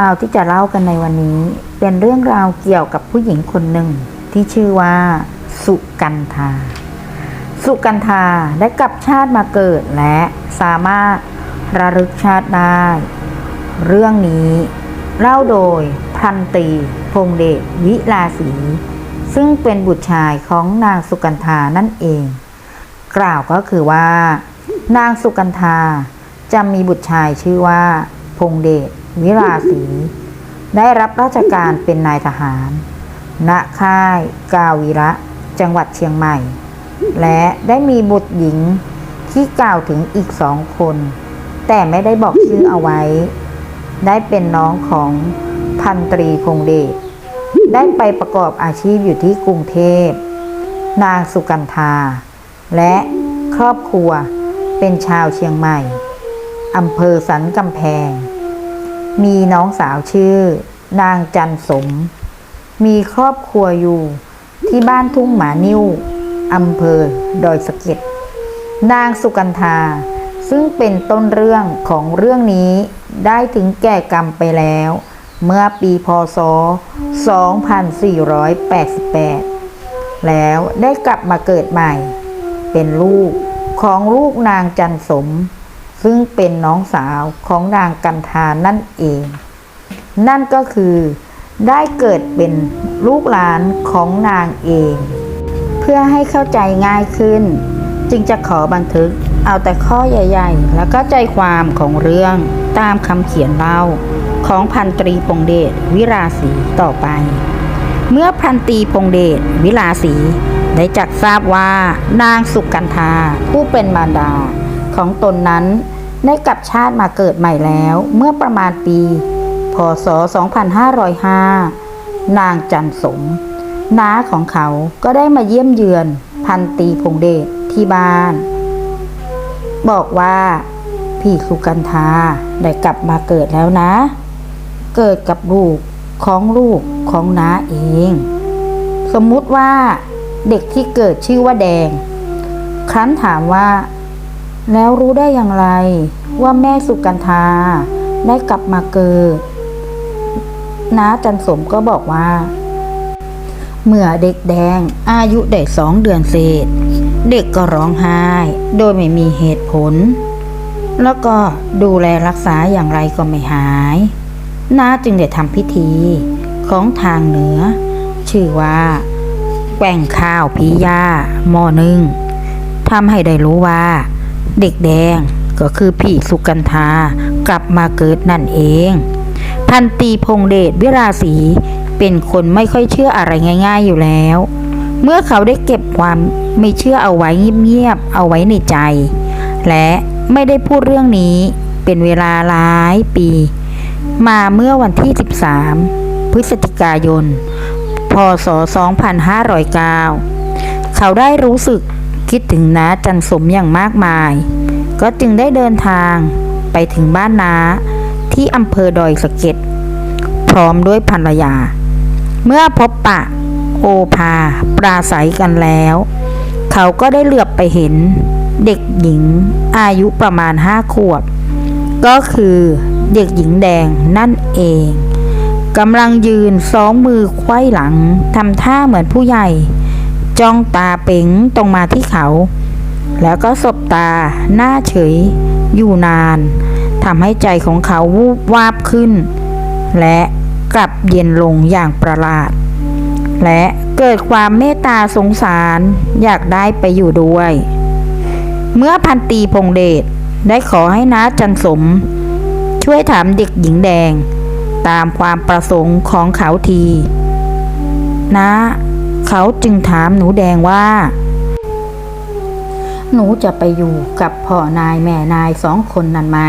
ราวที่จะเล่ากันในวันนี้ เป็นเรื่องราวเกี่ยวกับผู้หญิงคนหนึ่งที่ชื่อว่า สุกันธา สุกันธาได้กลับชาติมาเกิดและสามารถระลึกชาติได้ เรื่องนี้เล่าโดยพันตีพงเดชวิลาสี ซึ่งเป็นบุตรชายของนางสุกันธานั่นเอง กล่าวก็คือว่า นางสุกันธาจะมีบุตรชายชื่อว่า พงเดช วิลาสี ได้รับราชการเป็นนายทหาร ณ ค่าย กาวีระ จังหวัดเชียงใหม่ และได้มีบุตรหญิงที่กล่าวถึงอีกสองคน แต่ไม่ได้บอกชื่อเอาไว้ ได้เป็นน้องของพันตรีพงเดช ได้ไปประกอบอาชีพอยู่ที่กรุงเทพ นางสุกันธา และครอบครัวเป็นชาวเชียงใหม่ อำเภอสันกำแพง มีน้องสาวชื่อ นางจันสม มีครอบครัวอยู่ ที่บ้านทุ่งหมานิ้วอำเภอดอยสะเก็ดนางสุกันธาซึ่งเป็นต้นเรื่องของเรื่องนี้ได้ถึงแก่กรรมไปแล้ว เมื่อปีพศ 2488 แล้วได้กลับมาเกิดใหม่ เป็นลูกของลูกนางจันสม ซึ่งเป็นน้องสาวของนางกันธานั่นเอง นั่นก็คือได้เกิดเป็นลูกหลานของนางเอง เพื่อให้เข้าใจง่ายขึ้น จึงจะขอบันทึกเอาแต่ข้อใหญ่ ๆ แล้วก็ใจความของเรื่องตามคำเขียนเล่าของพันตรีพงเดชวิราศีต่อไป เมื่อพันตรีพงเดชวิลาสีได้จักทราบว่านางสุกันธาผู้เป็นมารดา ของตนนั้นได้กลับชาติมาเกิดใหม่แล้วเมื่อประมาณปี พศ 2505 นางจันสม น้าของเขาก็ได้มาเยี่ยมเยือนพันตีพงเดชที่บ้าน บอกว่า พี่สุกันธาได้กลับมาเกิดแล้วนะ เกิดกับลูกของลูกของน้าเอง สมมุติว่าเด็กที่เกิดชื่อว่าแดง ครั้นถามว่า แล้วรู้ได้อย่างไรว่าแม่สุกันธาได้กลับมาเกิดน้าจันสมก็บอกว่า เมื่อเด็กแดงอายุได้สองเดือนเศษ เด็กก็ร้องไห้ โดยไม่มีเหตุผล แล้วก็ดูแลรักษาอย่างไรก็ไม่หายน้าจึงได้ทำพิธีของทางเหนือ ชื่อว่าแกว่งข้าวพียาหม้อนึ่งทำให้ได้รู้ว่า เด็กแดงก็คือพี่สุกันธากลับมาเกิดนั่นเอง พันตีพงเดชวิราศีเป็นคนไม่ค่อยเชื่ออะไรง่าย ๆอยู่แล้ว เมื่อเขาได้เก็บความไม่เชื่อเอาไว้เงียบๆเอาไว้ในใจ และไม่ได้พูดเรื่องนี้เป็นเวลาหลายปี มาเมื่อวันที่ 13 พฤศจิกายน พศ 2509 เขาได้รู้สึก คิดถึงน้าจันสมอย่างมากมาย ก็จึงได้เดินทางไปถึงบ้านน้าที่อำเภอดอยสะเก็ดพร้อมด้วยภรรยา เมื่อพบปะ โอภา ปราศัยกันแล้ว เขาก็ได้เหลือบไปเห็น เด็กหญิงอายุประมาณห้าขวบ ก็คือเด็กหญิงแดงนั่นเองกำลังยืนสองมือไขว้หลังทำท่าเหมือนผู้ใหญ่ จ้องตาเป๋งตรงมาที่เขา แล้วก็สบตาหน้าเฉย อยู่นานทำให้ใจของเขาวูบวาบขึ้น และกลับเย็นลงอย่างประหลาด และเกิดความเมตตาสงสารอยากได้ไปอยู่ด้วย เมื่อพันตีพงเดชได้ขอให้น้าจันสม ช่วยถามเด็กหญิงแดง ตามความประสงค์ของเขาทีนะ เขาจึงถามหนูแดงว่า หนูจะไปอยู่กับพ่อนายแม่นายสองคนนั่นไหม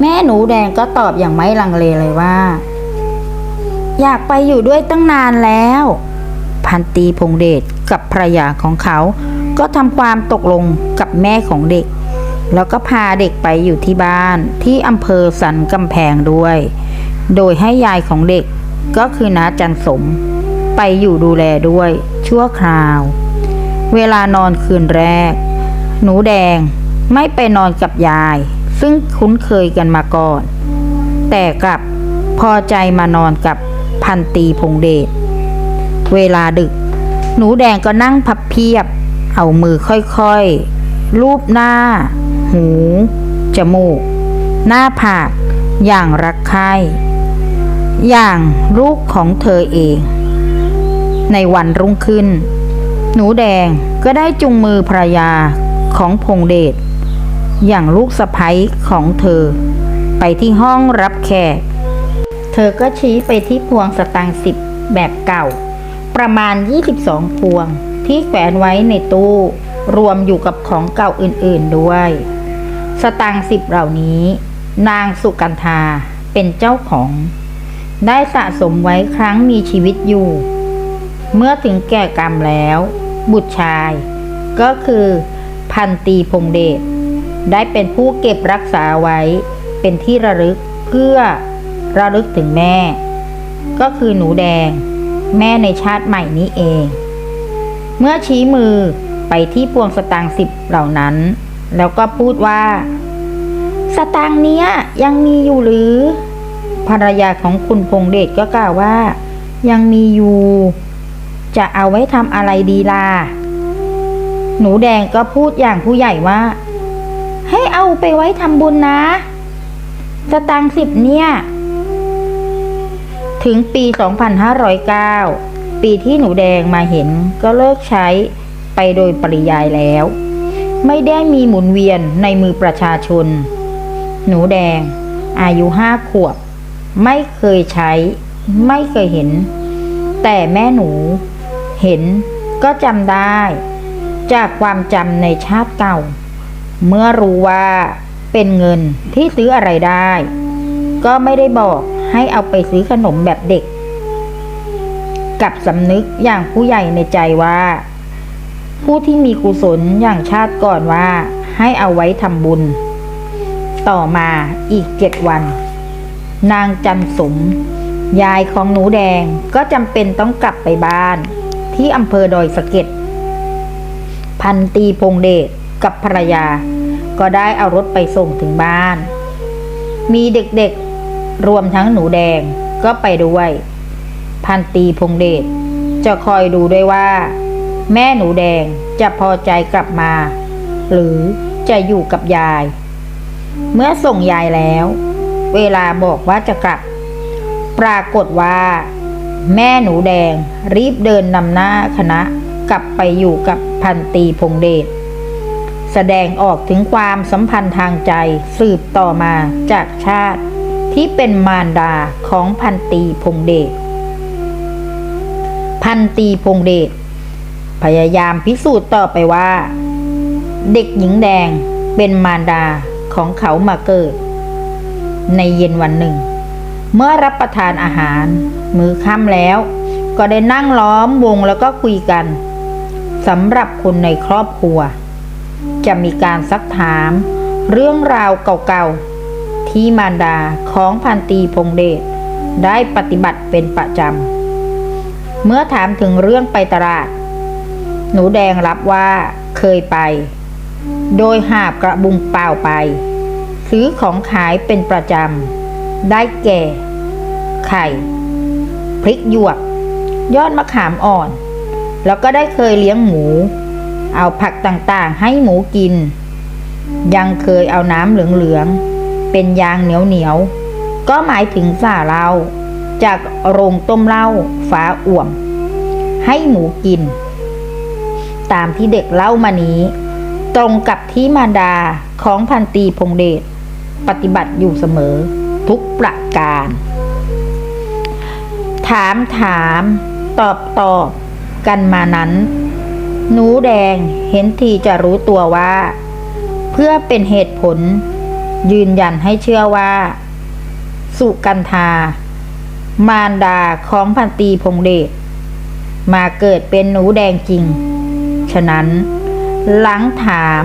แม่หนูแดงก็ตอบอย่างไม่ลังเลเลยว่า อยากไปอยู่ด้วยตั้งนานแล้ว พันตีพงเดชกับภรรยาของเขา ก็ทำความตกลงกับแม่ของเด็ก แล้วก็พาเด็กไปอยู่ที่บ้านที่อำเภอสันกำแพงด้วย โดยให้ยายของเด็กก็คือน้าจันสม ไปอยู่ดูแลด้วย ชั่วคราว เวลานอนคืนแรก หนูแดงไม่ไปนอนกับยาย ซึ่งคุ้นเคยกันมาก่อน แต่กลับพอใจมานอนกับพันตีพงเดชเวลาดึก หนูแดงก็นั่งพับเพียบ เอามือค่อยๆลูบหน้า หู จมูก หน้าผาก อย่างรักใคร่อย่างลูกของเธอเอง ในวันรุ่งขึ้น หนูแดงก็ได้จุงมือภรรยาของพงเดชอย่างลูกสะใภ้ของเธอ ไปที่ห้องรับแขก เธอก็ชี้ไปที่พวงสตางค์สิบแบบเก่า ประมาณ 22 พวงที่แขวนไว้ในตู้ รวมอยู่กับของเก่าอื่นๆด้วย สตางค์สิบเหล่านี้ นางสุกันธาเป็นเจ้าของ ได้สะสมไว้ครั้งมีชีวิตอยู่ เมื่อถึงแก่กรรมแล้ว บุตรชาย ก็คือพันตีพงเดชได้เป็นผู้เก็บรักษาไว้เป็นที่ระลึกเพื่อระลึกถึงแม่ ก็คือหนูแดง แม่ในชาติใหม่นี้เอง เมื่อชี้มือไปที่พวงสตางค์สิบเหล่านั้น แล้วก็พูดว่า สตางค์เนี้ยยังมีอยู่หรือ ภรรยาของคุณพงเดชก็กล่าวว่า ยังมีอยู่ จะเอาไว้ทำอะไรดีล่ะ หนูแดงก็พูดอย่างผู้ใหญ่ว่า ให้เอาไปไว้ทำบุญนะสตางค์สิบเนี่ย ถึงปี 2509 ปีที่หนูแดงมาเห็นก็เลิกใช้ไปโดยปริยายแล้ว ไม่ได้มีหมุนเวียนในมือประชาชน หนูแดง อายุห้าขวบ ไม่เคยใช้ ไม่เคยเห็น แต่แม่หนู เห็นก็จำได้ จากความจำในชาติเก่า เมื่อรู้ว่าเป็นเงินที่ซื้ออะไรได้ ก็ไม่ได้บอกให้เอาไปซื้อขนมแบบเด็ก กับสำนึกอย่างผู้ใหญ่ในใจว่า ผู้ที่มีกุศลอย่างชาติก่อนว่าให้เอาไว้ทำบุญ ต่อมาอีกเจ็ดวัน นางจันสม ยายของหนูแดงก็จำเป็นต้องกลับไปบ้าน ที่อำเภอดอยสะเก็ด พันตีพงเดชกับภรรยา ก็ได้เอารถไปส่งถึงบ้าน มีเด็กๆรวมทั้งหนูแดงก็ไปด้วย พันตีพงเดชจะคอยดูด้วยว่า แม่หนูแดงจะพอใจกลับมา หรือจะอยู่กับยาย เมื่อส่งยายแล้ว เวลาบอกว่าจะกลับ ปรากฏว่า แม่หนูแดง รีบเดินนำหน้าคณะกลับไปอยู่กับพันตีพงเดชแสดงออกถึงความสัมพันธ์ทางใจสืบต่อมาจากชาติ ที่เป็นมารดาของพันตีพงเดชพันตีพงเดชพยายามพิสูจน์ต่อไปว่า เด็กหญิงแดงเป็นมารดาของเขามาเกิด ในเย็นวันหนึ่ง เมื่อรับประทานอาหาร มือค่ำแล้ว ก็ได้นั่งล้อมวงแล้วก็คุยกันสำหรับคนในครอบครัว จะมีการซักถาม เรื่องราวเก่าๆ ที่มารดาของพันตีพงเดชได้ปฏิบัติเป็นประจำ เมื่อถามถึงเรื่องไปตลาด หนูแดงรับว่าเคยไป โดยหาบกระบุงเปล่าไป ซื้อของขายเป็นประจำ ได้แก่ ไข่ พริกหยวก ยอดมะขามอ่อน แล้วก็ได้เคยเลี้ยงหมู เอาผักต่างๆให้หมูกิน ยังเคยเอาน้ำเหลืองๆ เป็นยางเหนียวๆ ก็หมายถึงสาเหล้าจากโรงต้มเหล้าฟ้าอ่วม ให้หมูกิน ตามที่เด็กเล่ามานี้ ตรงกับที่มารดาของพันตีพงเดชปฏิบัติอยู่เสมอทุกประการามถาม ตอบตอบกันมานั้น หนูแดงเห็นทีจะรู้ตัวว่า เพื่อเป็นเหตุผล ยืนยันให้เชื่อว่า สุกันธามารดาของพันตีพงเดชมาเกิดเป็นหนูแดงจริง ฉะนั้น หลังถาม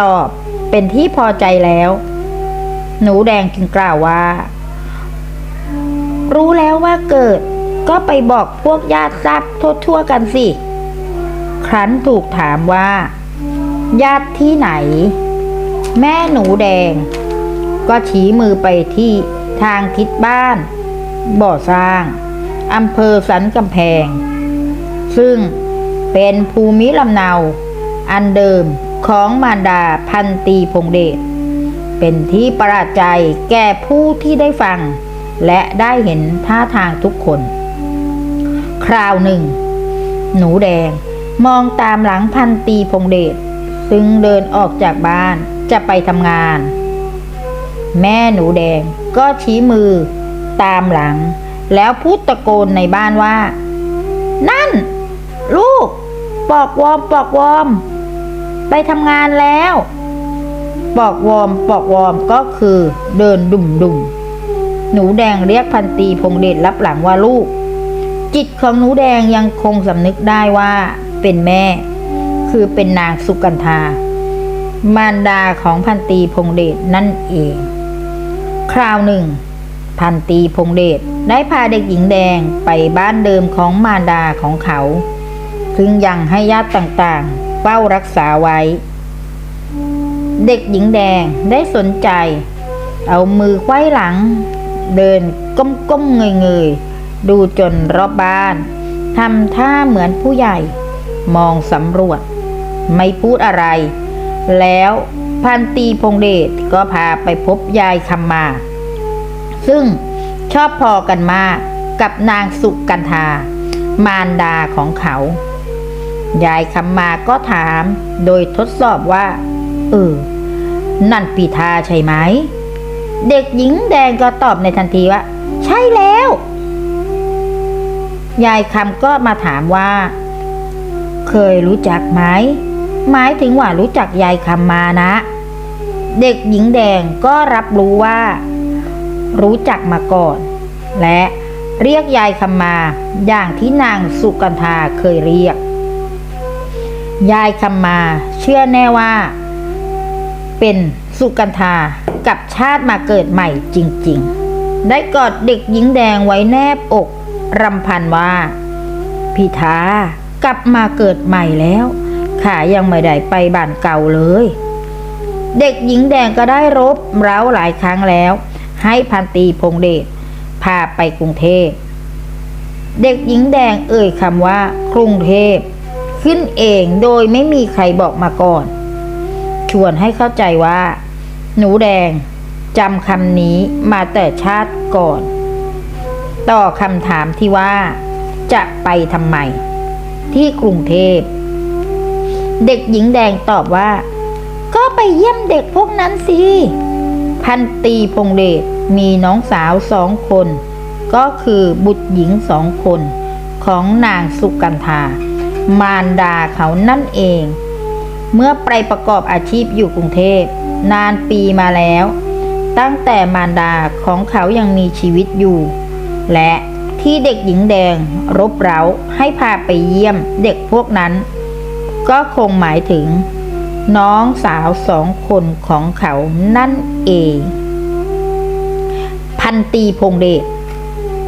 ตอบเป็นที่พอใจแล้ว หนูแดงจึงกล่าวว่า รู้แล้วว่าเกิด ก็ไปบอกพวกญาติทราบทั่วๆกันสิ ครั้นถูกถามว่า ญาติที่ไหน แม่หนูแดง ก็ชี้มือไปที่ทางทิศบ้าน บ่อสร้างอำเภอสันกำแพง ซึ่งเป็นภูมิลำเนา อันเดิมของมารดาพันตีพงเดชเป็นที่ประหลาดใจแก่ผู้ที่ได้ฟัง และได้เห็นท่าทางทุกคน คราวหนึ่ง หนูแดงมองตามหลังพันตีพงเดชซึ่งเดินออกจากบ้านจะไปทำงาน แม่หนูแดงก็ชี้มือตามหลัง แล้วพูดตะโกนในบ้านว่า นั่น ลูก ปอกวอมปอกวอม ไปทำงานแล้ว ปอกวอมปอกวอมก็คือเดินดุ่มดุ่ม หนูแดงเรียกพันตีพงเดชรับหลังว่าลูก จิตของหนูแดงยังคงสำนึกได้ว่าเป็นแม่ คือเป็นนางสุกันธามารดาของพันตีพงเดชนั่นเอง คราวหนึ่ง พันตีพงเดชได้พาเด็กหญิงแดงไปบ้านเดิมของมารดาของเขา ซึ่งยังให้ญาติต่างๆเฝ้ารักษาไว้ เด็กหญิงแดงได้สนใจ เอามือไขว้หลัง เดินก้มๆเงยๆ ดูจนรอบบ้านทำท่าเหมือนผู้ใหญ่ มองสำรวจ ไม่พูดอะไร แล้วพันตีพงเดชก็พาไปพบยายคำมา ซึ่งชอบพอกันมากกับนางสุกันธามารดาของเขา ยายคำมาก็ถามโดยทดสอบว่า เออ นั่นปีทาใช่ไหม เด็กหญิงแดงก็ตอบในทันทีว่า ใช่แล้ว ยายคำก็มาถามว่า เคยรู้จักไหมหมายถึงว่ารู้จักยายคำมานะ เด็กหญิงแดงก็รับรู้ว่า รู้จักมาก่อน และเรียกยายคำมาอย่างที่นางสุกันธาเคยเรียก ยายคำมาเชื่อแน่ว่า เป็น สุกันธากับชาติมาเกิดใหม่จริง ๆ ได้กอดเด็กหญิงแดงไว้แนบอกรำพันว่าพี่ทากลับมาเกิดใหม่แล้วข้ายังไม่ได้ไปบ้านเก่าเลย เด็กหญิงแดงก็ได้รบเร้าหลายครั้งแล้ว ให้พันตีพงเดชพาไปกรุงเทพ เด็กหญิงแดงเอ่ยคำว่ากรุงเทพ ขึ้นเองโดยไม่มีใครบอกมาก่อน ชวนให้เข้าใจว่า หนูแดงจำคำนี้มาแต่ชาติก่อน ต่อคำถามที่ว่า จะไปทำไม ที่กรุงเทพ เด็กหญิงแดงตอบว่า ก็ไปเยี่ยมเด็กพวกนั้นสิ พันตีพงเดชมีน้องสาวสองคน ก็คือบุตรหญิงสองคนของนางสุกันธามารดาเขานั่นเอง เมื่อไปประกอบอาชีพอยู่กรุงเทพ นานปีมาแล้ว ตั้งแต่มารดาของเขายังมีชีวิตอยู่ และที่เด็กหญิงแดงรบเร้าให้พาไปเยี่ยมเด็กพวกนั้น ก็คงหมายถึง น้องสาวสองคนของเขานั่นเอง พันตีพงเดช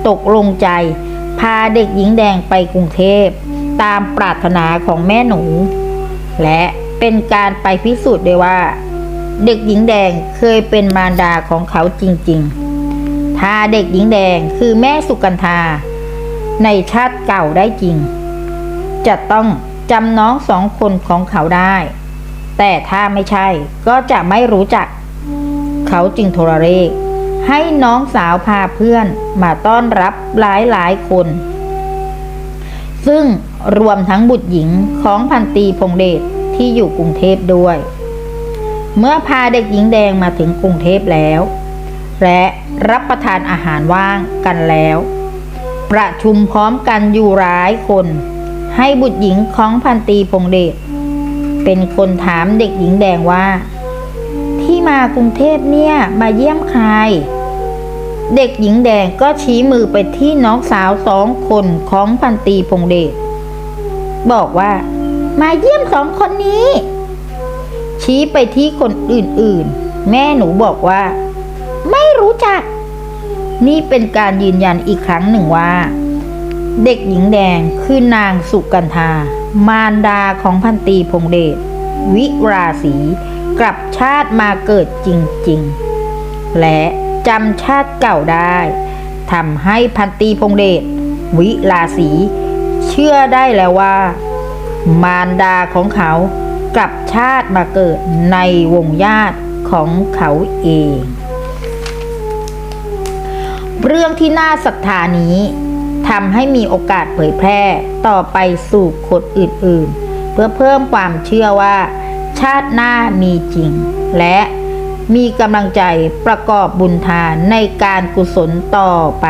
ตกลงใจ พาเด็กหญิงแดงไปกรุงเทพ ตามปรารถนาของแม่หนู และเป็นการไปพิสูจน์ได้ว่า เด็กหญิงแดงเคยเป็นมารดาของเขาจริงๆ ถ้าเด็กหญิงแดงคือแม่สุกันธาในชาติเก่าได้จริง จะต้องจำน้องสองคนของเขาได้ แต่ถ้าไม่ใช่ก็จะไม่รู้จัก เขาจึงโทรเลขให้น้องสาวพาเพื่อนมาต้อนรับหลายหลายๆคน ซึ่งรวมทั้งบุตรหญิงของพันตีพงเดชที่อยู่กรุงเทพด้วย เมื่อพาเด็กหญิงแดงมาถึงกรุงเทพแล้ว และรับประทานอาหารว่างกันแล้ว ประชุมพร้อมกันอยู่หลายคน ให้บุตรหญิงของพันตีพงเดชเป็นคนถามเด็กหญิงแดงว่า ที่มากรุงเทพเนี่ยมาเยี่ยมใคร เด็กหญิงแดงก็ชี้มือไปที่น้องสาวสองคนของพันตีพงเดชบอกว่า มาเยี่ยมสองคนนี้ ชี้ไปที่คนอื่นๆ แม่หนูบอกว่า ไม่รู้จัก นี่เป็นการยืนยันอีกครั้งหนึ่งว่า เด็กหญิงแดงคือนางสุกันธามารดาของพันตีพงเดชวิราศีกลับชาติมาเกิดจริงๆ และจำชาติเก่าได้ทำให้พันตีพงเดชวิลาสีเชื่อได้แล้วว่า มารดาของเขา กลับชาติมาเกิดในวงญาติของเขาเอง เรื่องที่น่าศรัทธานี้ทำให้มีโอกาสเผยแพร่ต่อไปสู่คนอื่นๆ เพื่อเพิ่มความเชื่อว่า ชาติหน้ามีจริง และมีกำลังใจประกอบบุญทานในการกุศลต่อไป